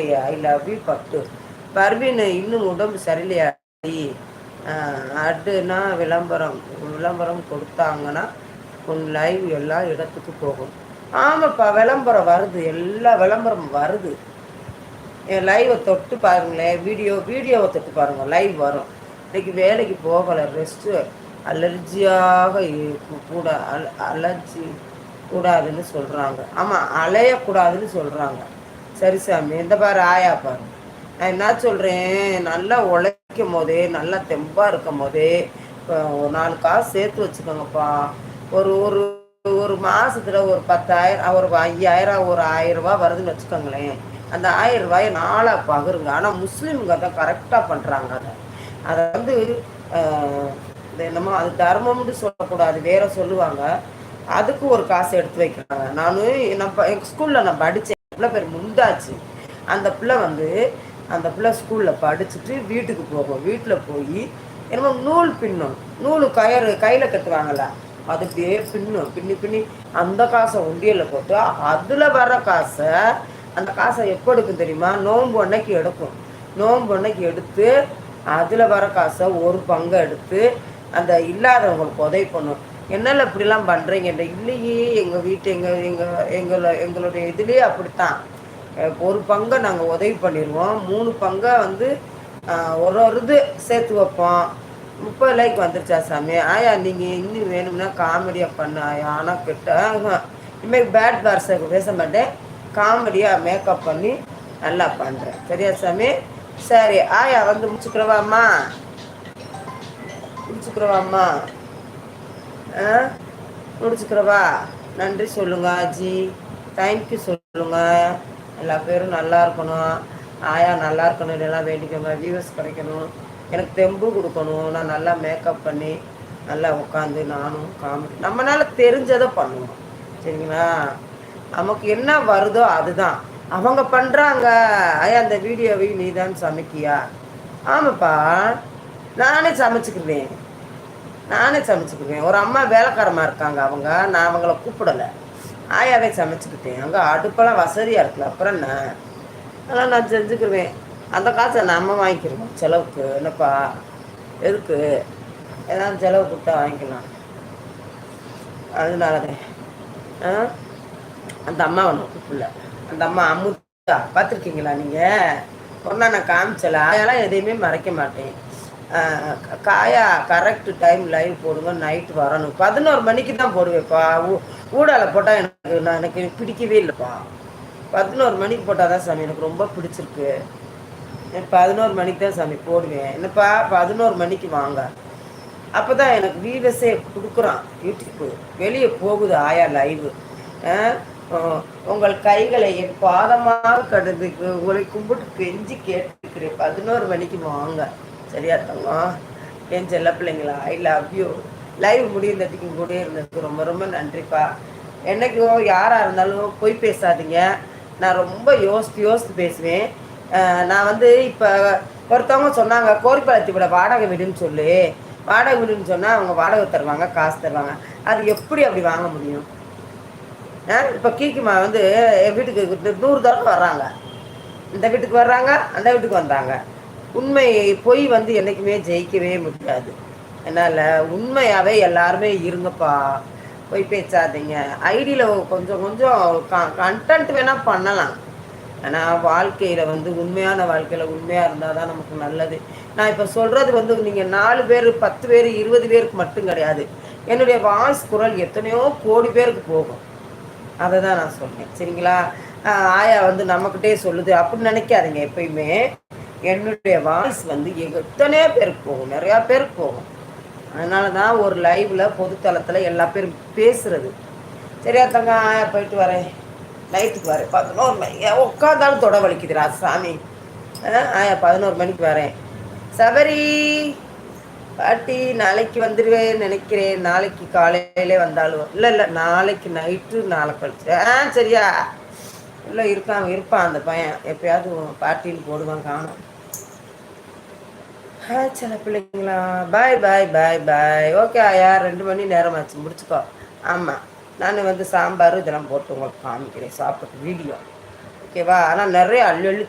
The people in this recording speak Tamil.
வரலையே ஐ லவ் யூ பட்டு பர்வீன் இன்னும் உடம்பு சரியில்லையா? அடுனா விளம்பரம். விளம்பரம் கொடுத்தாங்கன்னா உன் லைவ் எல்லா இடத்துக்கு போகும். ஆமாப்பா விளம்பரம் வருது. எல்லா விளம்பரம் வருது. என் லைவை தொட்டு பாருங்களேன். வீடியோ வீடியோவை தொட்டு பாருங்கள் லைவ் வரும். இன்னைக்கு வேலைக்கு போகலை. ரெஸ்ட்டு அலர்ஜியாக கூட அல் அலர்ஜி கூடாதுன்னு சொல்கிறாங்க ஆமாம் அலையக்கூடாதுன்னு சொல்கிறாங்க சரி சாமி இந்த பாரு ஆயா பாரு. நான் என்ன சொல்கிறேன் நல்லா உழைக்கும் போதே நல்லா தெம்பாக இருக்கும் போதே ஒரு நாலு காசு சேர்த்து வச்சுக்கோங்கப்பா. ஒரு ஒரு ஒரு மாதத்தில் ஒரு பத்தாயிரம் ஒரு ஐயாயிரம் ஒரு ஆயிரம் ரூபா வருதுன்னு வச்சுக்கோங்களேன். அந்த ஆயிரம் ரூபாயை நாளாக பகிருங்க. ஆனால் முஸ்லீம்ங்க தான் கரெக்டாக பண்ணுறாங்க அதை. அதை வந்து என்னமோ அது தர்மம்னு சொல்லக்கூடாது வேற சொல்லுவாங்க. அதுக்கு ஒரு காசு எடுத்து வைக்கிறாங்க. நானும் நம்ம எங்கள் ஸ்கூலில் நான் படித்தேன் பிள்ளை பேர் முந்தாச்சு. அந்த பிள்ளை வந்து அந்த பிள்ளை ஸ்கூலில் படிச்சுட்டு வீட்டுக்கு போகும் வீட்டில் போய் என்னமோ நூல் பின்னும். நூல் கயறு கையில் கட்டுவாங்கள அது அப்படியே பின்னும். பின்னி பின்னி அந்த காசை உண்டியலில் போட்டு அதில் வர காசை அந்த காசை எப்போ எடுக்கும் தெரியுமா? நோன்பு அன்னைக்கு எடுக்கும். நோன்பு அன்னைக்கு எடுத்து அதில் வர காசை ஒரு பங்கை எடுத்து அந்த இல்லாதவங்களுக்கு உதவி பண்ணும். என்னால் இப்படிலாம் பண்ணுறீங்கன்ற இல்லையே எங்கள் வீட்டு எங்கள் எங்கள் எங்களை எங்களுடைய இதுலேயே அப்படித்தான். ஒரு பங்கை நாங்கள் உதவி பண்ணிடுவோம் மூணு பங்கை வந்து ஒரு ஒரு இது சேர்த்து வைப்போம். முப்பது லைக் வந்துருச்சா சாமி? ஆயா நீங்கள் இன்னும் வேணும்னா காமெடியாக பண்ண ஆயா. ஆனால் கிட்ட இனிமேல் பேட் பார்ஸை பேச மாட்டேன். காமெடியாக மேக்கப் பண்ணி நல்லா பண்ணுறேன் சரியா சாமி? சரி ஆயா வந்து முடிச்சுக்கிறவாம்மா முடிச்சுக்கிறவாம்மா முடிச்சுக்கிறவா? நன்றி சொல்லுங்க ஆஜி. தேங்க்யூ சொல்லுங்க. எல்லா பேரும் நல்லா இருக்கணும். ஆயா நல்லா இருக்கணும் எல்லாம் வேண்டிக்கோங்க. வியூவர்ஸ் கிடைக்கணும். எனக்கு தெம்பு கொடுக்கணும். நான் நல்லா மேக்கப் பண்ணி நல்லா உட்காந்து நானும் காமெடி நம்மளால தெரிஞ்சதை பண்ணுவோம். சரிங்களா? நமக்கு என்ன வருதோ அதுதான். அவங்க பண்ணுறாங்க ஐயா அந்த வீடியோவை நீ தான் சமைக்கியா? ஆமாப்பா. நானே சமைச்சுக்கிறேன். நானே சமைச்சுக்குவேன் ஒரு அம்மா வேலைக்காரமாக இருக்காங்க அவங்க. நான் அவங்கள கூப்பிடலை. ஆயாவே சமைச்சுக்கிட்டேன். அங்கே அடுப்பெல்லாம் வசதியாக இருக்குல்ல. அப்புறம் என்ன? அதெல்லாம் நான் செஞ்சுக்கிருவேன். அந்த காசை நம்ம வாங்கிக்கிறோம். செலவுக்கு. என்னப்பா? எதுக்கு? ஏதாவது செலவு கொடுத்தா வாங்கிக்கலாம். அதனால தான் ஆ? அந்த அம்மா ஒன்று கூப்பிடல. அந்த அம்மா அம்முத்தா பார்த்துருக்கீங்களா நீங்கள் ஒன்றா நான் காமிச்சல. அதெல்லாம் எதையுமே மறைக்க மாட்டேன். காயா கரெக்ட் டைம் லைவ் போடுங்க நைட்டு வரணும். பதினோரு மணிக்கு தான் போடுவேப்பா ஊடால போட்டால் எனக்கு நான் எனக்கு பிடிக்கவே இல்லைப்பா. பதினோரு மணிக்கு போட்டால் தான் சாமி எனக்கு ரொம்ப பிடிச்சிருக்கு. பதினோரு மணிக்கு தான் சாமி போடுவேன். என்னப்பா பதினோரு மணிக்கு வாங்க. அப்போ தான் எனக்கு வீவஸே கொடுக்குறான் யூடியூப்பு வெளியே போகுது ஆயா லைவு உங்கள் கைகளை என் பாதமாக கடந்து உங்களை கும்பிட்டு கெஞ்சி கேட்டுக்கிறேன். பதினோரு மணிக்கு வாங்க. சரியா தங்கம் என் செல்ல பிள்ளைங்களா? ஐ லவ் யூ லைவ் முடிந்ததுக்கு கூட இருந்ததுக்கு ரொம்ப ரொம்ப நன்றிப்பா. என்னைக்கும் யாராக இருந்தாலும் போய் பேசாதீங்க. நான் ரொம்ப யோசித்து யோசித்து பேசுவேன். நான் வந்து இப்போ ஒருத்தவங்க சொன்னாங்க கோரிப்பாளத்தி விட வாடகை வீடுன்னு சொல்லி. வாடகை வீடுன்னு சொன்னால் அவங்க வாடகை தருவாங்க காசு தருவாங்க. அது எப்படி அப்படி வாங்க முடியும்? இப்போ கீக்குமா வந்து என் வீட்டுக்கு நூறு தடவை வர்றாங்க. இந்த வீட்டுக்கு வர்றாங்க அந்த வீட்டுக்கு வந்தாங்க. உண்மை பொய் வந்து என்றைக்குமே ஜெயிக்கவே முடியாது. அதனால் உண்மையாகவே எல்லாருமே இருங்கப்பா. பொய் பேசாதீங்க. ஐடியில் கொஞ்சம் கொஞ்சம் கண்டென்ட் வேணால் பண்ணலாம். ஆனால் வாழ்க்கையில் வந்து உண்மையான வாழ்க்கையில் உண்மையாக இருந்தால் தான் நமக்கு நல்லது. நான் இப்போ சொல்கிறது வந்து நீங்கள் நாலு பேர் பத்து பேர் இருபது பேருக்கு மட்டும் கிடையாது. என்னுடைய வாய்ஸ் குரல் எத்தனையோ கோடி பேருக்கு போகும். அதை தான் நான் சொல்கிறேன் சரிங்களா? ஆயா வந்து நம்மக்கிட்டே சொல்லுது. அப்படின்னு நினைக்காதீங்க எப்பயுமே. என்னுடைய வாய்ஸ் வந்து எத்தனையோ பேருக்கு போகும்? நிறையா பேருக்கு போகும். அதனால தான் ஒரு லைவில் பொதுத்தளத்தில் எல்லா பேரும் பேசுறது. சரியா தங்க ஆயா போயிட்டு வரேன். நைட்டுக்கு வரேன். பதினோரு மணி உட்காந்தாலும் தொட வலிக்குதுரா சாமி. ஆயா பதினோரு மணிக்கு வரேன். சபரி பாட்டி நாளைக்கு வந்துடுவேன் நினைக்கிறேன். நாளைக்கு காலையிலே வந்தாலும். இல்லை இல்லை நாளைக்கு நைட்டு நாளை கழிச்சு. ஆ சரியா. இல்லை இருக்கான் இருப்பான் அந்த பையன். எப்பயாவது பாட்டின்னு போடுவான் காணும். சில பிள்ளைங்களா. பாய் பாய் பாய் பாய் ஓகே ஆயா ரெண்டு மணி நேரம் ஆச்சு முடிச்சுக்கோ. ஆமாம் நான் வந்து சாம்பார் இதெல்லாம் போட்டு உங்களுக்கு காமிக்கிறேன். சாப்பிட்டு வீடியோ ஓகேவா ஆனால் நிறைய அள்ளி அள்ளி